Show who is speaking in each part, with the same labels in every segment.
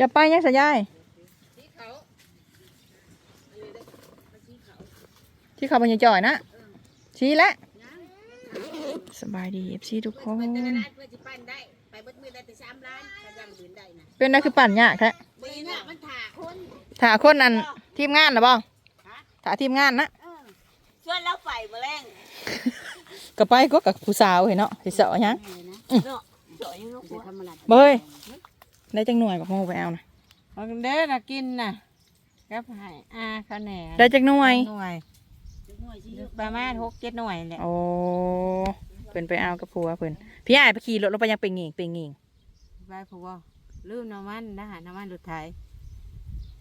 Speaker 1: จะไปยังสะยายที่เขาบรรยจ่อยนะชี้แล้วสบายดีเอฟซีทุกคน
Speaker 2: เพื่อสิปั้นได้ไปเบิดมือได้แต่สามล้านถ้ายังยืนได้นะ
Speaker 1: เป็นได้คือปั่นยากแท้
Speaker 2: มือเนี่ยมันถ่าคน
Speaker 1: ถ่าคนนั้นทีมงานนะบ่ถ่าทีมงานนะ
Speaker 2: ชวนแล้วไฟมาแรง
Speaker 1: ก็ไปก็กับผู้สาวเห็นเนาะสิเสาะหยัง
Speaker 2: เนาะจ่อยยังลูกหัว
Speaker 1: บ่เฮ้ย ได้จังหน่วยกับโมไปเอานะ
Speaker 3: เอาเด้อนะกินน่ะครับให้อาข้าวแหน่
Speaker 1: ได้จังหน่วย
Speaker 3: หน่วยประมาณหกเจ็ดหน่วยแหละ
Speaker 1: โอ้เพิ่นไปเอากับผัวเพิ่นพี่อ้ายไปขี่รถลงไปยังเป็นหงิงเป็นหงิง
Speaker 3: ไปผัวลืมน้ำมันนะหาน้ำมันรถไถ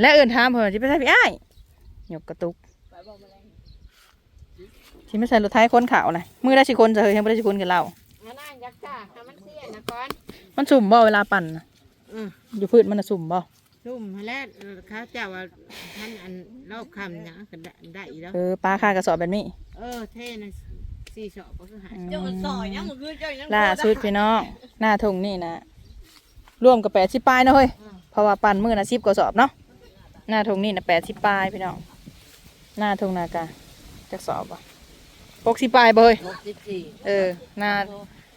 Speaker 1: และเอื่นถามเพิ่นสิไปใส่พี่อ้ายยกกระตุกสิไม่ใส่รถไถคนขาวนะมือได้สิคนจะเฮยยังบ่ได้สิคนกับเรา
Speaker 3: อันนั้นยักษ์จ้าให้มันเสียนะก่อน
Speaker 1: มันสุ่มบ่เวลาปั่นน่ะ
Speaker 3: อือ
Speaker 1: อยู่พืชมันน่ะสุ่มบ่
Speaker 3: ซุ่มให้แล้วเขาเจ้าว่าท่านอันเล่าคำหยังก็ได้ได้อีกแล้ว
Speaker 1: เออปลาค่ากระสอบแบบนี้
Speaker 3: เออเท่นะสี่สอบก็คือหา
Speaker 1: อืม
Speaker 2: เจ้าซอยยังมือเจ้ายัง
Speaker 1: ล่าสุดพี่น้องหน้าทงนี่นะร่วมกับแปดสิบปลายเนาะเฮ้ยเพราะว่าปั่นมือนะสิบกระสอบเนาะหน้าทงนี่นะแปดสิบปลายพี่น้องหน้าทงนากาจักสอบบ่ปกสิบปลายบ่เฮ้ย
Speaker 2: หกสิบสี่
Speaker 1: เออหน้า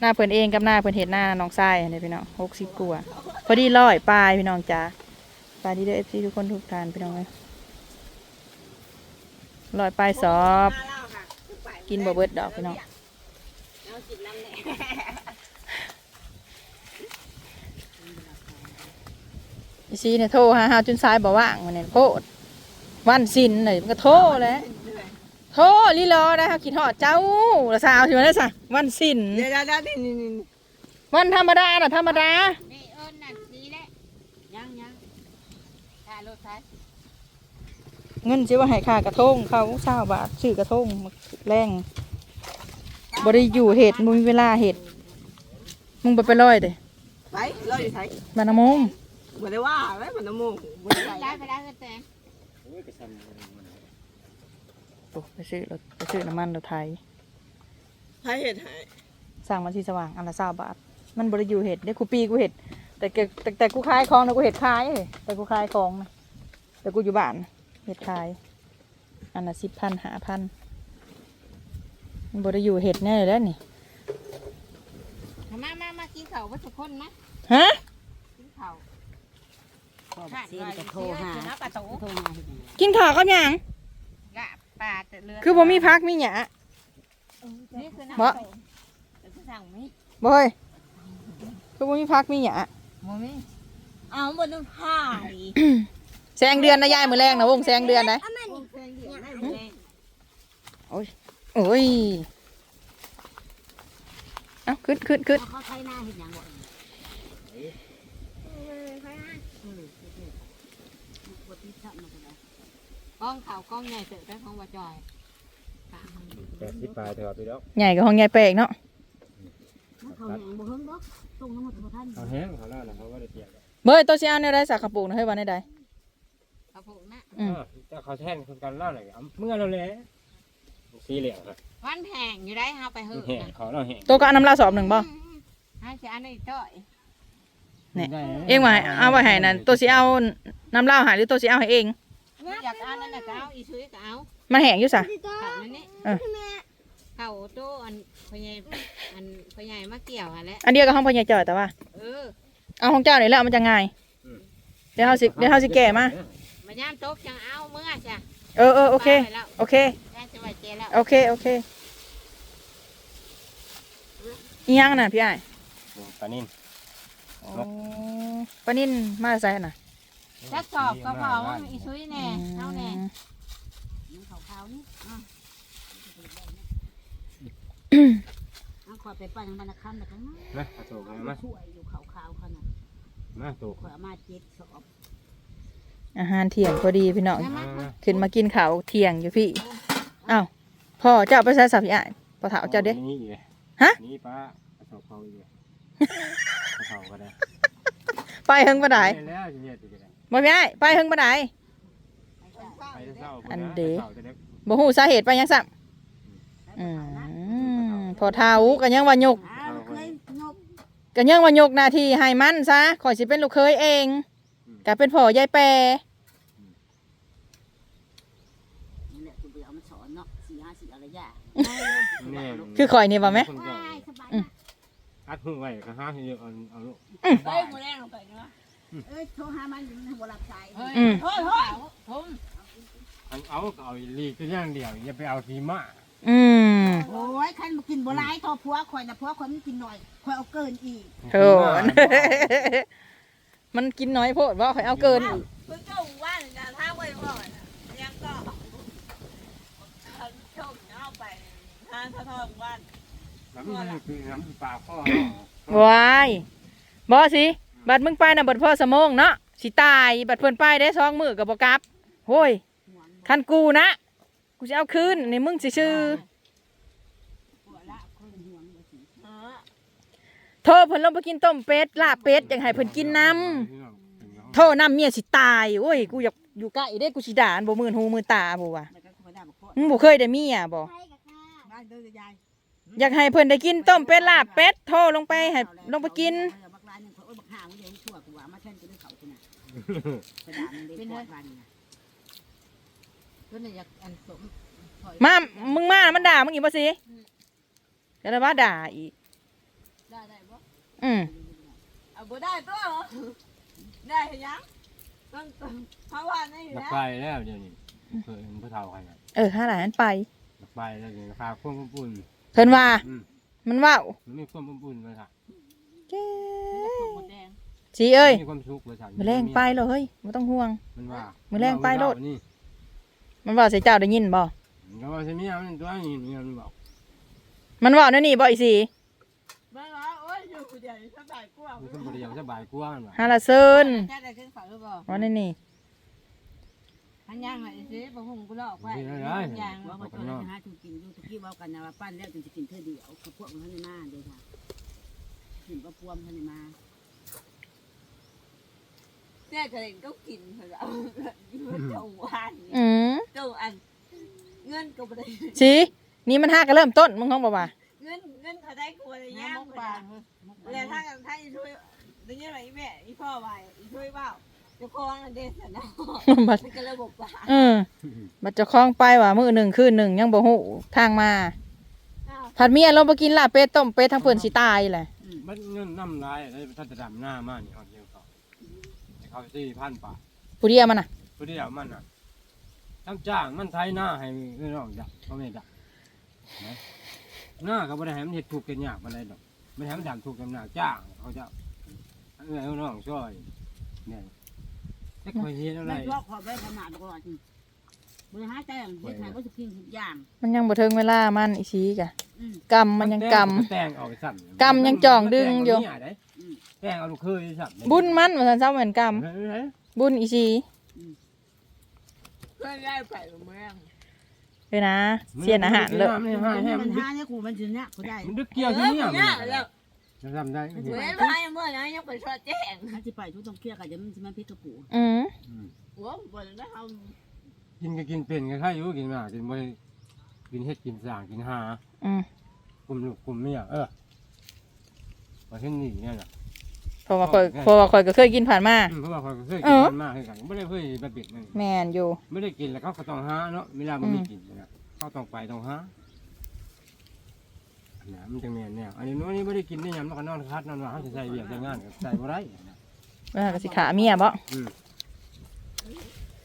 Speaker 1: หน้าเพิ่นเองกับหน้าเพิ่นเห็ดหน้าน้องทรายอันนี้พี่น้องหกสิบกว่าพอดีร้อยปลายพี่น้องจ้าปลายดีเด้อเอฟซีทุกคนทุกทานพี่น้องเลยร้อยปลายสอบ กินบ่เบิดดอกพี่น้อง
Speaker 2: อี
Speaker 1: ซีเนี่ยโทรหาหาจนสายบ่ว่างมันนี่ยโพดวันสินเลยมันก็โทรแล้ว โทรลีรอนะฮะคิดฮอดเจ้าละสาวใช่ไหมล่ะสะวันสิน
Speaker 2: เดี๋ยวเดี๋ยวนี่นี่นี่
Speaker 1: วันธรรมดาน่ะธรรมดา
Speaker 3: นี่เอิญน่ะนี่แหละยังยังค่ารถไถ
Speaker 1: เงินสิว่าให้ค่ากระทงเขาเศร้าบาทซื้อกระทงมาแรงบ่ได้อยู่เห็ดมึงมีเวลาเห็ดมึงไปไปร้อยเด้
Speaker 2: ไปเราอยู่ไทย
Speaker 1: บานนำมง
Speaker 2: บ่ได้ว่าไว้มันน้ำมูกบ่ได้
Speaker 3: ได้ไปได้ก็แต่
Speaker 1: โอ้ไป ซื้อรถไปซื้อน้ำมันรถไทย
Speaker 2: ไทยเห็ดหาย
Speaker 1: สั่งมาที่สว่างอันละเศร้าบาท มันบริยูเห็ดได้คูปีกูเห็ด แต่เกแต่แต่กูขายของนะกูเห็ดขายเฮ้ยแต่กูขายของนะแต่กูอยู่บ้านนะเห็ดขาย อันละสิบพันหาพันมันบริยูเห็ดแน่เลยแล้วนี่
Speaker 3: มามามากินข้าววัชคนนะ
Speaker 1: ฮะ
Speaker 3: กินข้าว
Speaker 2: เสียนจะโทรหา
Speaker 3: น้ำปลาโต
Speaker 2: โทรหาเฮ็ดหยัง
Speaker 1: กินข้าวกับหยัง
Speaker 3: กะ ปลาแต่เรือ
Speaker 1: คือบ่มีพักมีหยา
Speaker 3: นี่คือน้ำ
Speaker 1: บ่
Speaker 3: ปลาโตแต่คือสั่งมี
Speaker 1: บ่เฮ้ยคือบ่มีพักมีหยา
Speaker 3: บ่มี
Speaker 2: เอาบ่ต้องหาย
Speaker 1: แซงเดือนนะยายมือแรงนะวงแซงเดือนนะ
Speaker 2: เอาแม่นี่เคยเห็นได้แม่
Speaker 1: โอ้ยเอาขึ้นขึ้นขึ้น
Speaker 2: เขาใช้หน้าเห็นอย่างบ่บทที่ชอบมันก็ได้
Speaker 3: กล้องข่าวกล้องใหญ่เสร็จได้ของว่าจอย
Speaker 4: แปดสิบปลายเถอะพี่ดอก
Speaker 1: ใหญ่กับห้องใหญ่แปลกเนาะ
Speaker 2: เขาแหงบ่เฮิงบ่ส่งน้ำมันบ่ทัน
Speaker 4: เขาแห้งเขาแล้วนะเขาก็ได้เสียกัน
Speaker 1: เบ้ยตัวสิเอาแนวใดสักกระปุกนะเฮ้ยวันใด
Speaker 3: ข้าวโพดนะ
Speaker 1: อืม
Speaker 4: เออแต่เขาแท่นคนกันเล่าหน่อยเอาเมื่อเราเลยสีเหลืองครับ
Speaker 3: วันแห้งอยู่ได้เฮาไปเฮื
Speaker 4: มัน
Speaker 3: อะ
Speaker 4: แห้ง
Speaker 3: นะ
Speaker 4: เขาเราแห้ง
Speaker 1: ตัวก็เอาน้ำลาสอบหนึ่งบ่
Speaker 3: ให้สิอันนี้จ้อย
Speaker 1: เนี่ย
Speaker 4: ได้นะ
Speaker 1: เองว่าให้เอาไว้ให้นั่นตัวสิเอาน้ำเหล้าใหายหรือตัวสิเอาให้เอง
Speaker 3: อยากเอานั่นน่ะก็เอาอีซุยก็เอา
Speaker 1: มันแห้งอยู่ซะ
Speaker 3: ข้าวนั่นนี่
Speaker 1: เออ
Speaker 3: ข้าวโตอันพ่อใหญ่อันพ่อใหญ่มาเกี่ยวหั่นแหละ
Speaker 1: อันเดียวกับห้องพ่อใหญ่จ่อยแต่ว่า
Speaker 3: เออ
Speaker 1: เอาของเจ้านี่แหล้วมันจะง่าย เดี๋ยวเฮาสิเดี๋ยวเฮาสิแก่มา
Speaker 3: มาย่ามโต๊ะจังเอาเมื่อจ้ะ
Speaker 1: เออเออโอเค
Speaker 3: ไปแล้ว
Speaker 1: โอเค
Speaker 3: ได้สบายใจแล้ว
Speaker 1: โอเค โอเคอีหยังน่ะพี่อ้าย
Speaker 4: ปลานิ่น
Speaker 1: ปลานิ่นมาใส่น่ะ
Speaker 3: จักสอบก็พอว่าอีซุยแน่เอาแน่
Speaker 2: มันขาวๆนี่อะเอาขอไปปั้นบรรณคันแล้วกัน
Speaker 4: นะเอาตัวมามา
Speaker 2: ช่วยอยู่ขาวๆขนาด
Speaker 4: มาตัว
Speaker 2: ขอยเอามาเจ็ดสอบ
Speaker 1: อาหารเที่ยงพอดีพี่น้อง
Speaker 3: มามา
Speaker 1: ขึ้นมากินข้าวเที่ยงอยู่พี่อ้าวพ่อเจ้าไปใส่สับพี่อ้ายพ่อเฒ่าเจ้าเด้
Speaker 4: นี่อีกเลย
Speaker 1: ฮะ
Speaker 4: นี่ป้าเอาตัวเขาอีกเลยเขาก็ได้
Speaker 1: ไปเฮิงบ่ได้
Speaker 4: ไปแล้วจะเฮ็ดอีกเลย
Speaker 1: บ่พี่อ้ายไปเฮิงบ่ได้
Speaker 4: ไปเศร้า
Speaker 1: อันเด้
Speaker 4: เศร้าจะได้
Speaker 1: บ่ฮู้สาเหตุไปหยังซ้ํอืมพอเฒ่าก็ยังว่ายก
Speaker 2: อ้าวเคยนก
Speaker 1: ก็ยังว่ายกหน้าที่ให้มันซะข่อยสิเป็นลูกเคยเองก็เป็นพ่อยายแปร
Speaker 2: นี่แหละคุณไปเอามาสอนเนาะสี่ห้าสี่อะไรอย่าง
Speaker 4: แน่
Speaker 1: คือข่อยนี่บ่แม่
Speaker 4: คนเจ้า
Speaker 2: สบาย
Speaker 1: อืม
Speaker 4: อัดหูไว้ก็หาให้เยอะเอาเอาลูก
Speaker 2: เอ้ยโมแรงลงไปเนาะ เอ้ยโทรหามันมันหัวหลับใจ
Speaker 1: อืม
Speaker 2: โทษโทษ
Speaker 3: ผม
Speaker 4: อันเอาก็เอาอีลีก็อย่างเดียวอย่าไปเอาทีมา
Speaker 1: อืม
Speaker 2: โอ้ยคันมากินบัวลายทอพัวข่อยนะพัวข่อยมันกินหน่อยข่อยเอาเกินอีก
Speaker 1: โถน มันกินน้อยโพดว่าข่อยเอาเกินอีก
Speaker 5: เพิ่งก็ว่านจะท่าไว้ก่อนยังก็ชมเอาไปทางทองว่าน
Speaker 4: แล้วมันคือน้ำปลาข้อ
Speaker 1: วายบอสิ บัดมึงไปน่ะบัดพ่อสมองเนาะสิตายบัดเพิ่นไปได้สองมือกับบ่กลับโห้ยคันกูนะ กูจะเอาคืนนี่มึงสิชื่อ
Speaker 2: หัวละคนห่วงบ่สิ
Speaker 5: เออ
Speaker 1: โทษเพิ่นลงไปกินต้มเป็ดลาบเป็ดอยากให้เพิ่นกินน้ำโทษน้ำเมียสิตายโอ้ยกูอยากอยู่ใกล้เด้กูสิด่าอันบ่มื่นหูมื่นตาบ่วะ
Speaker 2: แล้วก็ข่อยได้บ่พอ
Speaker 1: มึงบ่เคยได้เมียบ่
Speaker 2: บ้านเด้อยาย
Speaker 1: อยากให้เพิ่นได้กินต้มเป็ดลาบเป็ดโทรลงไปให้ลงไปกิน
Speaker 2: กระดาษมันเด็กกว่าบ้านนี่
Speaker 3: ก็เนี่ยอยากอันสม
Speaker 1: มา มึงมา มันด่ามึงอีกป่ะสิเดี๋ยวเราว่าด่าอีก
Speaker 5: ได้ได้บ่
Speaker 1: อืม
Speaker 5: เอาบ่ได้ตัวเหรอได้ยังต้องเพราะว่านี่
Speaker 4: อยาก
Speaker 5: นะ
Speaker 4: ไปแล้วเดี๋ยวนี้เคยมันผู้เฒ่าใครน่ะ
Speaker 1: เออห้าหลานไป
Speaker 4: อยากไปแล้วเดี๋ยวราคาควบอุ่น
Speaker 1: เพิ่นว่า
Speaker 4: อืม
Speaker 1: มันว่าว
Speaker 4: มันมีความอบอุ่นเลยค่ะ
Speaker 1: เจ้
Speaker 5: หมดแดง
Speaker 1: สีเอ้ย
Speaker 4: มีความสุขเลยค่ะ
Speaker 1: มาแรงไปเลยเฮ้ยไม่ต้องห่วง
Speaker 4: มันว่า
Speaker 1: มื้อแรงไปโลด
Speaker 4: นี่
Speaker 1: มันว่าใส่เจ้าได้ยินบ่
Speaker 4: มันก็ว่าใช่ไหมอะมันตัวนี้มันบอก
Speaker 1: มันว่านั่นนี่บ่อีสี
Speaker 5: มาแล้วโอ้ยอยู่คนเดียวสบายกว่า
Speaker 4: มันก็บริยามสบายกว่ามันว่า
Speaker 1: ฮาละเซิน
Speaker 3: แค่ได้ขึ้นเขาหรือเปล่า
Speaker 1: ว่านั่นนี่
Speaker 3: พันย่างหน่อยสิบะหุ่งกูลอกไว้
Speaker 4: ไม่ได้
Speaker 3: ย่าง
Speaker 2: ว่าบ่ตัวนั้นหาทุกินอยู่ทุกี้เว้ากันนะว่าปั้นแล้วจึงสิกินเท่อเดียวกับพวกมันให้มาเด้อค่ะกินบ่พวมให้มา
Speaker 5: แม่ก็เห็นก็กินเถอะอยู่เจ้าว่าน
Speaker 1: อืม
Speaker 5: เจ้าอัน เงินก็บ่ได้
Speaker 1: สีนี่มันห้าก็เริ่มต้นมึงท้องบ่ว่า
Speaker 5: เงินเงินเขาได้กลัวอะไร
Speaker 3: ย่า
Speaker 5: ย่างง
Speaker 3: มุก
Speaker 5: ไป
Speaker 3: ปลา
Speaker 5: แล้วถ้ากันถ้าอีช่วยได้ยินไหมอีแม่อีพ่อไปอีช่วยเปล่าเจะคล้าของอันเดสนะ
Speaker 1: บัด
Speaker 5: มันก็ระบบว่า
Speaker 1: เออบัดเจะคล้าของไปว่ามื้อหนึ่งคืนหนึ่งยังบ่ฮู้ทางมา
Speaker 5: อ้าว
Speaker 1: ผัดเมียลงไปกินลาบเป็ดต้มเป็ดทั้งเพิ่นสิตายแหละ
Speaker 4: มันเงินน้ำลายอะไรท่านจะดำหน้ามากนี่เขาเดียว เขาเขาสี่พันบาท
Speaker 1: ผู้เดียวมันน่ะ
Speaker 4: ผู้เดียวมันอะทั้งจ้างมันไทยหน้าให้พี่น้องจักเขาไม่จักนะหน้าก็บ่ได้ให้มันเห็ดถูกกันยากบ่ได้ดอกไม่ให้มันดำถูกกันยากจ้างเขาจะเอื้อยเอาน้องช่วยเนี่ยแต่คอยเฮ็ดอะไร
Speaker 2: ไม่ชอบขอไว้ขนาดก่อนมือหาแต่งเฮ็ดให้บ่สิกินทุกอย่าง
Speaker 1: มันยังบ่ถึงเวลามันอีสีกะ
Speaker 2: อืม
Speaker 1: กรรมมันยังกรรม
Speaker 4: แต่งเอาไปสั่น
Speaker 1: กรรมยังจ่องดึงอยู่
Speaker 4: แต่งเอาลูกเคยสั่น
Speaker 1: บุญมันว่าซั่นเจ้าเหมือนกรรม
Speaker 4: เฮ้ย
Speaker 1: บุญอีสี
Speaker 5: เพื่อนได้ไปเมือง
Speaker 1: เลยนะ เสียนอาหารเลย
Speaker 4: มันหาให้
Speaker 2: มั
Speaker 4: มันน
Speaker 2: หาเนี่ยกูมันสิเนี่ยกูได้
Speaker 4: มันดึกเกี่ยว
Speaker 5: เอ
Speaker 4: ที่
Speaker 5: อ
Speaker 4: เนี่ย
Speaker 5: เนี่ยแล้ว
Speaker 4: จะทำได้
Speaker 5: เมื่อไรเมื่อไรยังไปชดแจ้ง
Speaker 2: ถ้าสิไปทุกต้องเคลียร์กันเดี๋ยวมันสิมาพิษกับกู
Speaker 1: อืม
Speaker 5: หัวบนแล้วเขา
Speaker 4: กินก็กินเป็นก็ใช่อยู่กินมากินบ่กินเฮ็ดกินสร้างกินหา
Speaker 1: อืม
Speaker 4: กลุ่มลูกกลุ่มเมียเออมาเห็นนี่เนี่ยน่ะ
Speaker 1: เพราะว่าข่อยเพราะว่าข่อยก็เคยกินผ่านมา
Speaker 4: เพราะว่าเขาเคย
Speaker 1: เอ
Speaker 4: กิน
Speaker 1: อ
Speaker 4: มันมากคือกันไม่ได้เคยมาปิดมัน
Speaker 1: แมนอยู่
Speaker 4: ไม่ได้กินแล้วเขาก็ต้องหาเนาะเวลามันมีกินนะเขาต้องไปต้องหาอันนี้มันจะแม่นแนวอันนี้นู้นนี่ไม่ได้กินนี่ยามมันก็นอนคัดนอนว่าเขาจะใส่เบียร์ใส่งานก็ใส่บ่ได้นะ
Speaker 1: เวลาก็สิขาเมียบ่
Speaker 4: อืม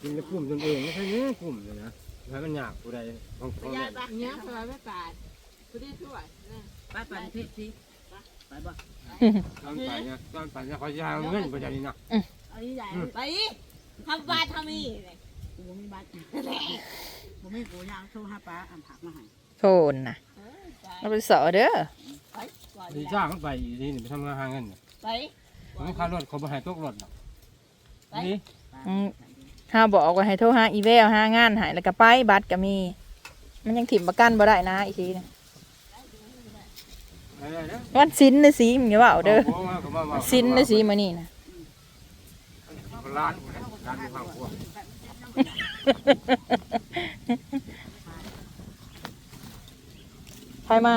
Speaker 4: กินแล้วกลุ่มตนเองไม่ใช่เนื้อกลุ่มเลยนะแล้วมันอยากผู้ใดของของ
Speaker 5: ยา
Speaker 4: แม่
Speaker 5: ยปะเนี้ยพอไม่ปาดผู้ที่ช่วย
Speaker 2: ไปไปเพชรสิไปบ่
Speaker 4: ตอนไปเนี่ยตอนไปเนี่ยเขาจะเอาเงินไปจากนี้นะ
Speaker 2: เอาอีใหญ่
Speaker 5: ไปทำบาทำอี
Speaker 2: กูบ่มีบัตรบ่มีกูยางโทรหาป้าอันผักมาให้
Speaker 1: โทนน่ะเราไปสอเด้อ
Speaker 5: ไปก่อน
Speaker 4: ดีจ้างเขาไปอีนี่ไปทำงานหาเงิน
Speaker 5: ไป
Speaker 4: ผมค่ารถเขาบ่ให้ตกรถหรอกนี่
Speaker 1: อืมห้าบอกว่าให้โทรหาอีเวลหางานใหายแล้วก็ไปบัตรก็มี มันยังถิ่มประกันบ่ได้นะอีทีนะ
Speaker 4: อะไรนะ
Speaker 1: วันสิ้นนะสิมึงอย่าว่าเด้อ
Speaker 4: โอ้มาก็มามา
Speaker 1: สิ้นนะสิมื้อนี้นะ
Speaker 4: ร้านร้านข้าวครัว
Speaker 1: ใครมา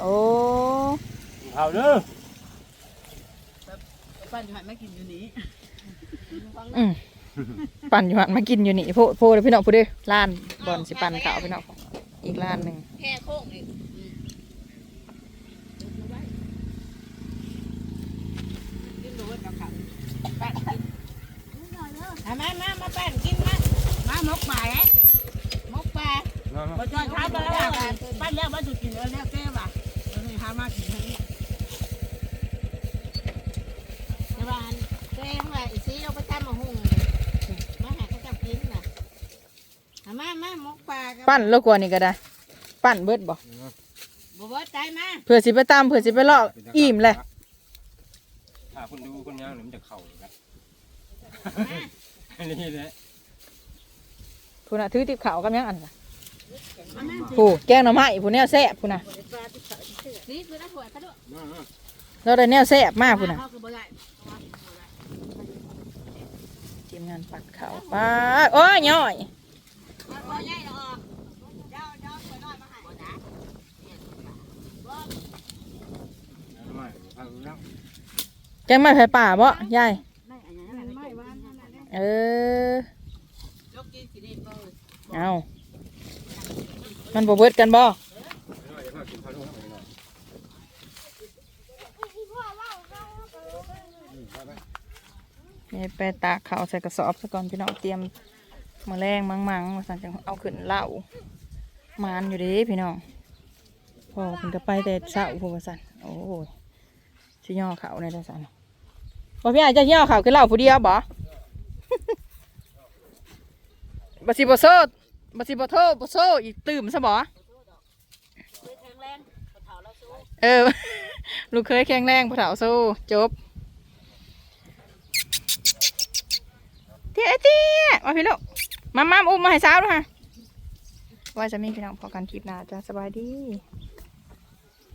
Speaker 1: โอ้
Speaker 4: ข้าวเด้อ
Speaker 2: ปั้นจะหันมากินอยู่นี้
Speaker 1: ปั่นอยู่หันมากินอยู่นี่โพโพเลยพี่น้องพูดดิร้านบอลสิปั่นขาวพี่น้องอีกร้านหนึ่ง
Speaker 5: แค่โค้งนี่
Speaker 2: กินโดนกับเขา
Speaker 3: เอามามา มาแป้นกินมา
Speaker 2: มามกป่าเอ๊ะมกป่า
Speaker 4: มามา
Speaker 2: พอจอยเช้าไปแล้วปั้นแล้วมันจะกินแล้วแล้วแก้ว่ะเราเลยหามากินให้
Speaker 3: ในบ้านตัวเองว่าอีซีเราไปทำมาหุงมาหาเขาจับกินน่ะเอามามาหมกปลากับ
Speaker 1: ปั่นแล้วกว่านี่ก็ได้ ปั่นเบิดบ่
Speaker 3: บ่เบิดใจมา
Speaker 1: เผื่อสิไปตามเผื่อสิไปลอกอิ่มเลย
Speaker 4: ถ้าคุณดูคนย่างเนี่ยมันจะเข่าเลยนะนี่แหละ
Speaker 1: พูน่ะถือติบขาวกับยังอันน่ะผู้แกงหน่อไม้ผู้แนวแซ่บผู้น่ะ
Speaker 3: นี่คือน้ำถั่วกระดูก
Speaker 4: มามา
Speaker 1: เราได้แนวแซ่บมากผู้น่ะ
Speaker 2: เขาคือบ่ได้
Speaker 1: ทีมงานปั่นขาวป้าดโอ้ยย่อย
Speaker 5: เอาใหญ่เนาะเจ้าเจ้าไปน้อยมาให้
Speaker 4: เอามาพักแล้ว
Speaker 1: แกงไม้ไผ่ป่าบ่ยาย
Speaker 2: ไม่อันนั้นไม่ว่านั่นน่ะ
Speaker 1: เออ
Speaker 2: ยกกินเอา
Speaker 1: มันบ่เบิดกันบ่
Speaker 4: ไม่น้อยเดี๋ยวพ่อกินข้าวลูกไม่น้อยอืมไป
Speaker 1: ตากข้าวใส่กระสอบซะก่อนพี่น้องเตรียมมาแรงมังมังมาสั่งจังเอาขึ้นเหล้ามานอยู่ด้พี่น้องพอเพิ่นก็ไปแต่เช้าพูว่าสั่นโอ้ยสิย่อเขาในได้สั่น บ่พี่อาจจะย่อเขาขึ้นเล้าผู้เดียวบ่บ่สิบ่โซดบ่สิบ่โทษบ่โซอีกตื่มซะบ่
Speaker 2: เอ
Speaker 1: อ ลูกเคยแข็งแรงผู้เฒ่าสู้จบเตี้ยเตี้ยมาพี่ลูกมามาอุ้มมาให้สาวด้วยฮะว่าจะมีพี่น้องพอกันคลิปหน้าจ้าสบายดี